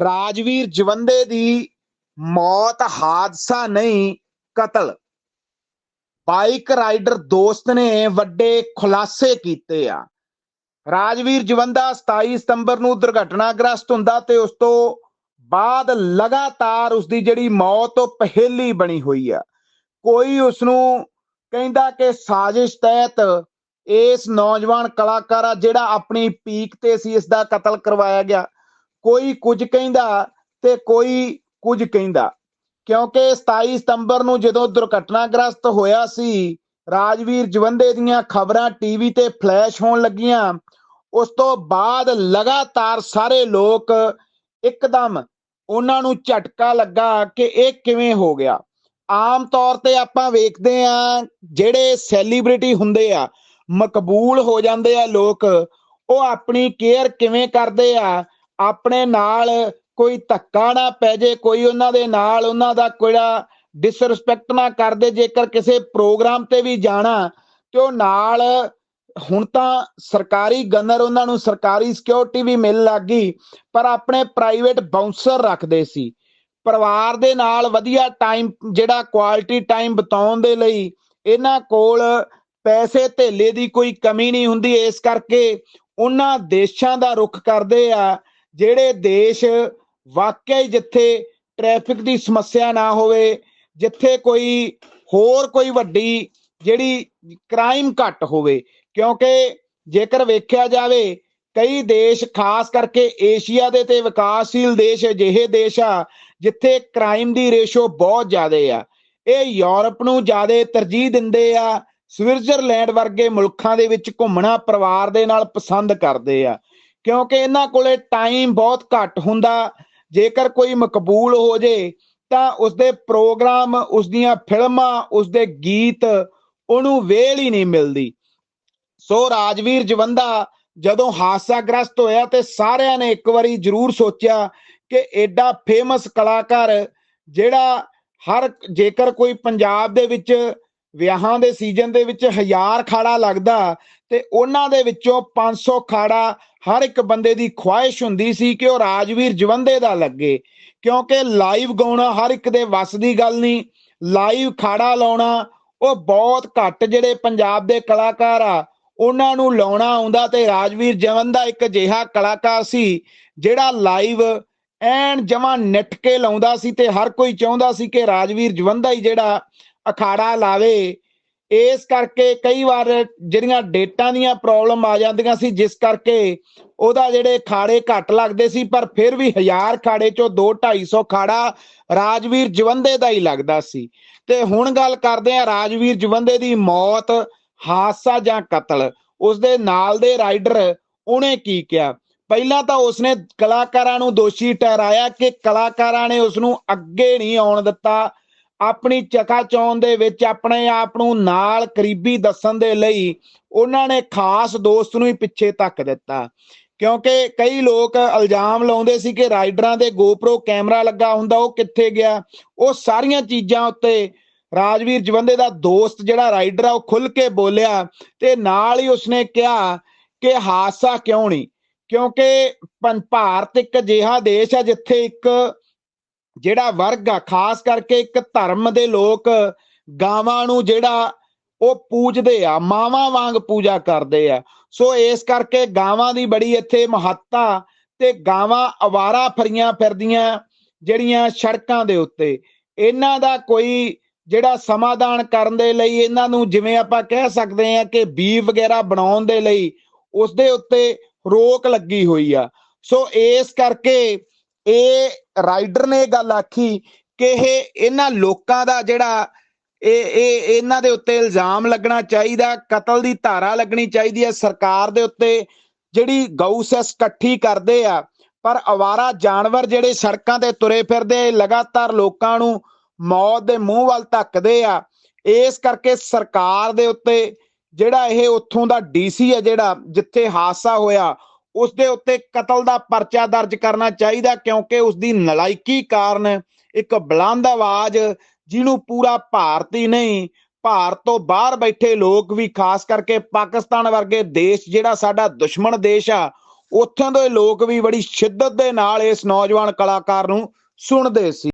ਰਾਜਵੀਰ ਜਵੰਦੇ ਦੀ ਮੌਤ, ਹਾਦਸਾ ਨਹੀਂ, ਕਤਲ। ਬਾਈਕ ਰਾਈਡਰ ਦੋਸਤ ਨੇ ਵੱਡੇ ਖੁਲਾਸੇ ਕੀਤੇ ਆ। ਰਾਜਵੀਰ ਜਵੰਦਾ 27 ਸਤੰਬਰ ਨੂੰ ਦੁਰਘਟਨਾਗ੍ਰਸਤ ਹੁੰਦਾ ਤੇ ਉਸ ਤੋਂ ਬਾਅਦ ਲਗਾਤਾਰ ਉਸ ਦੀ ਜਿਹੜੀ ਮੌਤ, ਉਹ ਪਹਿਲੀ ਬਣੀ ਹੋਈ ਆ। ਕੋਈ ਉਸ ਨੂੰ ਕਹਿੰਦਾ ਕਿ ਸਾਜ਼ਿਸ਼ ਤਹਿਤ ਇਸ ਨੌਜਵਾਨ ਕਲਾਕਾਰ ਆ ਜਿਹੜਾ ਆਪਣੀ ਪੀਕ ਤੇ ਸੀ ਇਸ ਦਾ ਕਤਲ ਕਰਵਾਇਆ ਗਿਆ। ਕੋਈ ਕੁਝ ਕਹਿੰਦਾ ਤੇ ਕੋਈ ਕੁਝ ਕਹਿੰਦਾ। ਕਿਉਂਕਿ 27 ਸਤੰਬਰ ਨੂੰ ਜਦੋਂ ਦੁਰਘਟਨਾਗ੍ਰਸਤ ਹੋਇਆ ਸੀ, ਰਾਜਵੀਰ ਜਵੰਦੇ ਦੀਆਂ ਖਬਰਾਂ ਟੀਵੀ ਤੇ ਫਲੈਸ਼ ਹੋਣ ਲੱਗੀਆਂ। ਉਸ ਤੋਂ ਬਾਅਦ ਲਗਾਤਾਰ ਸਾਰੇ ਲੋਕ ਇੱਕਦਮ ਉਹਨਾਂ ਨੂੰ ਝਟਕਾ ਲੱਗਾ ਕਿ ਇਹ ਕਿਵੇਂ ਹੋ ਗਿਆ। ਆਮ ਤੌਰ ਤੇ ਆਪਾਂ ਵੇਖਦੇ ਆ ਜਿਹੜੇ ਸੈਲੀਬ੍ਰਿਟੀ ਹੁੰਦੇ ਆ, ਮਕਬੂਲ ਹੋ ਜਾਂਦੇ ਆ ਲੋਕ, ਉਹ ਆਪਣੀ ਕੇਅਰ ਕਿਵੇਂ ਕਰਦੇ ਆ ਆਪਣੇ ਨਾਲ ਕੋਈ ਧੱਕਾ ਨਾ ਪੈ ਜੇ, ਕੋਈ ਉਹਨਾਂ ਦੇ ਨਾਲ ਉਹਨਾਂ ਦਾ ਕੋੜਾ ਡਿਸਰੈਸਪੈਕਟ ਨਾ ਕਰਦੇ ਜੇਕਰ ਕਿਸੇ ਪ੍ਰੋਗਰਾਮ ਤੇ ਵੀ ਜਾਣਾ, ਤੇ ਉਹ ਨਾਲ ਹੁਣ ਤਾਂ ਸਰਕਾਰੀ ਗਨਰ ਉਹਨਾਂ ਨੂੰ ਸਰਕਾਰੀ ਸਿਕਿਉਰਿਟੀ ਵੀ ਮਿਲ ਲੱਗੀ ਪਰ ਆਪਣੇ ਪ੍ਰਾਈਵੇਟ ਬਾਉਂਸਰ ਰੱਖਦੇ ਸੀ। ਪਰਿਵਾਰ ਦੇ ਨਾਲ ਵਧੀਆ ਟਾਈਮ ਜਿਹੜਾ ਕੁਆਲਿਟੀ ਟਾਈਮ ਬਿਤਾਉਣ ਦੇ ਲਈ ਇਹਨਾਂ ਕੋਲ ਪੈਸੇ ਧੇਲੇ ਦੀ ਕੋਈ ਕਮੀ ਨਹੀਂ ਹੁੰਦੀ, ਇਸ ਕਰਕੇ ਉਹਨਾਂ ਦੇਸ਼ਾਂ ਦਾ ਰੁਖ ਕਰਦੇ ਆ। ਜਿਹੜੇ ਦੇਸ਼ ਵਾਕਿਆ ਹੀ ਜਿੱਥੇ ਟ੍ਰੈਫਿਕ ਦੀ ਸਮੱਸਿਆ ਨਾ ਹੋਵੇ, ਜਿੱਥੇ ਕੋਈ ਹੋਰ ਕੋਈ ਵੱਡੀ ਜਿਹੜੀ ਕ੍ਰਾਈਮ ਘੱਟ ਹੋਵੇ, ਕਿਉਂਕਿ ਜੇਕਰ ਵੇਖਿਆ ਜਾਵੇ, ਕਈ ਦੇਸ਼ ਖਾਸ ਕਰਕੇ ਏਸ਼ੀਆ ਦੇ ਤੇ ਵਿਕਾਸਸ਼ੀਲ ਦੇਸ਼ ਅਜਿਹੇ ਦੇਸ਼ ਆ, ਜਿੱਥੇ ਕ੍ਰਾਈਮ ਦੀ ਰੇਸ਼ੋ ਬਹੁਤ ਜ਼ਿਆਦਾ ਆ। ਇਹ ਯੂਰਪ ਨੂੰ ਜ਼ਿਆਦਾ ਤਰਜੀਹ ਦਿੰਦੇ ਆ, ਸਵਿਟਜ਼ਰਲੈਂਡ ਵਰਗੇ ਮੁਲਕਾਂ ਦੇ ਵਿੱਚ ਘੁੰਮਣਾ ਪਰਿਵਾਰ ਦੇ ਨਾਲ ਪਸੰਦ ਕਰਦੇ ਆ। ਕਿਉਂਕਿ ਇਹਨਾਂ ਕੋਲੇ ਟਾਈਮ ਬਹੁਤ ਘੱਟ ਹੁੰਦਾ। ਜੇਕਰ ਕੋਈ ਮਕਬੂਲ ਹੋ ਜੇ, ਤਾਂ ਉਸਦੇ ਪ੍ਰੋਗਰਾਮ, ਉਸਦੀਆਂ ਫਿਲਮਾਂ, ਉਸਦੇ ਗੀਤ, ਉਹਨੂੰ ਵੇਲ ਹੀ ਨਹੀਂ ਮਿਲਦੀ। ਸੋ ਰਾਜਵੀਰ ਜਵੰਦਾ, ਜਦੋਂ ਹਾਦਸਾਗ੍ਰਸਤ ਹੋਇਆ ਤੇ ਸਾਰਿਆਂ ਨੇ ਇੱਕ ਵਾਰੀ ਜ਼ਰੂਰ ਸੋਚਿਆ ਕਿ ਐਡਾ ਫੇਮਸ ਕਲਾਕਾਰ ਜਿਹੜਾ ਹਰ, ਜੇਕਰ ਕੋਈ ਪੰਜਾਬ ਦੇ ਵਿੱਚ ਵਿਆਹਾਂ ਦੇ ਸੀਜ਼ਨ ਦੇ ਵਿੱਚ ਹਜ਼ਾਰ ਖਾੜਾ ਲੱਗਦਾ ਤੇ ਉਹਨਾਂ ਦੇ ਵਿੱਚੋਂ 500 ਖਾੜਾ ਹਰ ਇੱਕ ਬੰਦੇ ਦੀ ਖੁਆਇਸ਼ ਹੁੰਦੀ ਸੀ ਕਿ ਉਹ ਰਾਜਵੀਰ ਜਵੰਦੇ ਦਾ ਲੱਗੇ, ਕਿਉਂਕਿ ਲਾਈਵ ਗਾਉਣਾ ਹਰ ਇੱਕ ਦੇ ਵੱਸ ਦੀ ਗੱਲ ਨਹੀਂ ਲਾਈਵ ਖਾੜਾ ਲਾਉਣਾ ਉਹ ਬਹੁਤ ਘੱਟ ਜਿਹੜੇ ਪੰਜਾਬ ਦੇ ਕਲਾਕਾਰ ਆ, ਉਹਨਾਂ ਨੂੰ ਲਾਉਣਾ ਆਉਂਦਾ ਤੇ ਰਾਜਵੀਰ ਜਵੰਦਾ ਇੱਕ ਅਜਿਹਾ ਕਲਾਕਾਰ ਸੀ ਜਿਹੜਾ ਲਾਈਵ ਐਨ ਜਮਾ ਨਿੱਠ ਕੇ ਲਾਉਂਦਾ ਸੀ ਤੇ ਹਰ ਕੋਈ ਚਾਹੁੰਦਾ ਸੀ ਕਿ ਰਾਜਵੀਰ ਜਵੰਦਾ ਹੀ ਜਿਹੜਾ ਅਖਾੜਾ ਲਾਵੇ। ਇਸ ਕਰਕੇ ਕਈ ਵਾਰ ਜਿਹੜੀਆਂ ਡੇਟਾਂ ਦੀਆਂ ਪ੍ਰੋਬਲਮ ਆ ਜਾਂਦੀਆਂ ਸੀ, ਜਿਸ ਕਰਕੇ ਉਹਦਾ ਜਿਹੜੇ ਖਾੜੇ ਘੱਟ ਲੱਗਦੇ ਸੀ, ਪਰ ਫਿਰ ਵੀ ਹਜ਼ਾਰ ਖਾੜੇ ਚੋਂ 2 250 ਖਾੜਾ ਰਾਜਵੀਰ ਜਵੰਦੇ ਦਾ ਹੀ ਲੱਗਦਾ ਸੀ। ਤੇ ਹੁਣ ਗੱਲ ਕਰਦੇ ਆ ਰਾਜਵੀਰ ਜਵੰਦੇ ਦੀ ਮੌਤ, ਹਾਦਸਾ ਜਾਂ ਕਤਲ। ਉਸ ਦੇ ਨਾਲ ਦੇ ਰਾਈਡਰ ਉਹਨੇ ਕੀ ਕਿਹਾ? ਪਹਿਲਾਂ ਤਾਂ ਉਸਨੇ ਕਲਾਕਾਰਾਂ ਨੂੰ ਦੋਸ਼ੀ ਠਹਿਰਾਇਆ ਕਿ ਕਲਾਕਾਰਾਂ ਨੇ ਉਸ ਨੂੰ ਅੱਗੇ ਨਹੀਂ ਆਉਣ ਦਿੱਤਾ। ਆਪਣੀ ਚਕਾ ਚੌਣ ਦੇ ਵਿੱਚ ਆਪਣੇ ਆਪ ਨੂੰ ਨਾਲ ਕਰੀਬੀ ਦੱਸਣ ਦੇ ਲਈ ਉਹਨਾਂ ਨੇ ਖਾਸ ਦੋਸਤ ਨੂੰ ਹੀ ਪਿੱਛੇ ਧੱਕ ਦਿੱਤਾ। ਕਿਉਂਕਿ ਕਈ ਲੋਕ ਇਲਜ਼ਾਮ ਲਾਉਂਦੇ ਸੀ ਕਿ ਰਾਈਡਰਾਂ ਦੇ ਗੋਪਰੋ ਕੈਮਰਾ ਲੱਗਾ ਹੁੰਦਾ, ਉਹ ਕਿੱਥੇ ਗਿਆ? ਉਹ ਸਾਰੀਆਂ ਚੀਜ਼ਾਂ ਉੱਤੇ ਰਾਜਵੀਰ ਜਵੰਦੇ ਦਾ ਦੋਸਤ ਜਿਹੜਾ ਰਾਈਡਰ ਆ, ਉਹ ਖੁੱਲ ਕੇ ਬੋਲਿਆ ਤੇ ਨਾਲ ਹੀ ਉਸਨੇ ਕਿਹਾ ਕਿ ਹਾਦਸਾ ਕਿਉਂ ਨਹੀਂ? ਕਿਉਂਕਿ ਭਾਰਤ ਇੱਕ ਅਜਿਹਾ ਦੇਸ਼ ਆ ਜਿੱਥੇ ਇੱਕ ਜਿਹੜਾ ਵਰਗ ਆ, ਖਾਸ ਕਰਕੇ ਇੱਕ ਧਰਮ ਦੇ ਲੋਕ ਗਾਵਾਂ ਨੂੰ ਜਿਹੜਾ ਉਹ ਪੂਜਦੇ ਆ, ਮਾਵਾਂ ਵਾਂਗ ਪੂਜਾ ਕਰਦੇ ਆ। ਸੋ ਇਸ ਕਰਕੇ ਗਾਵਾਂ ਦੀ ਬੜੀ ਇੱਥੇ ਮਹੱਤਤਾ ਤੇ ਗਾਵਾਂ ਅਵਾਰਾ ਫਰੀਆਂ ਫਿਰਦੀਆਂ ਜਿਹੜੀਆਂ ਸੜਕਾਂ ਦੇ ਉੱਤੇ। ਇਹਨਾਂ ਦਾ ਕੋਈ ਜਿਹੜਾ ਸਮਾਧਾਨ ਕਰਨ ਦੇ ਲਈ ਇਹਨਾਂ ਨੂੰ ਜਿਵੇਂ ਆਪਾਂ ਕਹਿ ਸਕਦੇ ਆ ਕਿ ਬੀ ਵਗੈਰਾ ਬਣਾਉਣ ਦੇ ਲਈ ਉਸ ਦੇ ਉੱਤੇ ਰੋਕ ਲੱਗੀ ਹੋਈ ਆ। ਸੋ ਇਸ ਕਰਕੇ ਇਹ ਰਾਈਡਰ ਨੇ ਇਹ ਗੱਲ ਆਖੀ ਕਿ ਇਹ ਇਹਨਾਂ ਲੋਕਾਂ ਦਾ ਜਿਹੜਾ ਇਹ ਇਹ, ਇਹਨਾਂ ਦੇ ਉੱਤੇ ਇਲਜ਼ਾਮ ਲੱਗਣਾ ਚਾਹੀਦਾ, ਕਤਲ ਦੀ ਧਾਰਾ ਲੱਗਣੀ ਚਾਹੀਦੀ ਹੈ, ਸਰਕਾਰ ਦੇ ਉੱਤੇ ਜਿਹੜੀ ਗਊਸੈਸ ਇਕੱਠੀ ਕਰਦੇ ਆ। ਪਰ ਅਵਾਰਾ ਜਾਨਵਰ ਜਿਹੜੇ ਸੜਕਾਂ ਤੇ ਤੁਰੇ ਫਿਰਦੇ ਲਗਾਤਾਰ ਲੋਕਾਂ ਨੂੰ ਮੌਤ ਦੇ ਮੂੰਹ ਵੱਲ ਧੱਕਦੇ ਆ। ਇਸ ਕਰਕੇ ਸਰਕਾਰ ਦੇ ਉੱਤੇ ਜਿਹੜਾ ਇਹ ਉੱਥੋਂ ਦਾ ਡੀਸੀ ਹੈ ਜਿਹੜਾ, ਜਿੱਥੇ ਹਾਦਸਾ ਹੋਇਆ ਉਸ ਦੇ ਉੱਤੇ ਕਤਲ ਦਾ ਪਰਚਾ ਦਰਜ ਕਰਨਾ ਚਾਹੀਦਾ ਕਿਉਂਕਿ ਉਸ ਦੀ ਨਲਾਇਕੀ ਕਾਰਨ ਇੱਕ ਬੁਲੰਦ ਆਵਾਜ਼, ਜਿਹਨੂੰ ਪੂਰਾ ਭਾਰਤੀ ਨਹੀਂ, ਭਾਰਤ ਤੋਂ ਬਾਹਰ ਬੈਠੇ ਲੋਕ ਵੀ, ਖਾਸ ਕਰਕੇ ਪਾਕਿਸਤਾਨ ਵਰਗੇ ਦੇਸ਼, ਜਿਹੜਾ ਸਾਡਾ ਦੁਸ਼ਮਣ ਦੇਸ਼ ਆ, ਉੱਥੋਂ ਦੇ ਲੋਕ ਵੀ ਬੜੀ ਸ਼ਿੱਦਤ ਦੇ ਨਾਲ ਇਸ ਨੌਜਵਾਨ ਕਲਾਕਾਰ ਨੂੰ ਸੁਣਦੇ ਸੀ।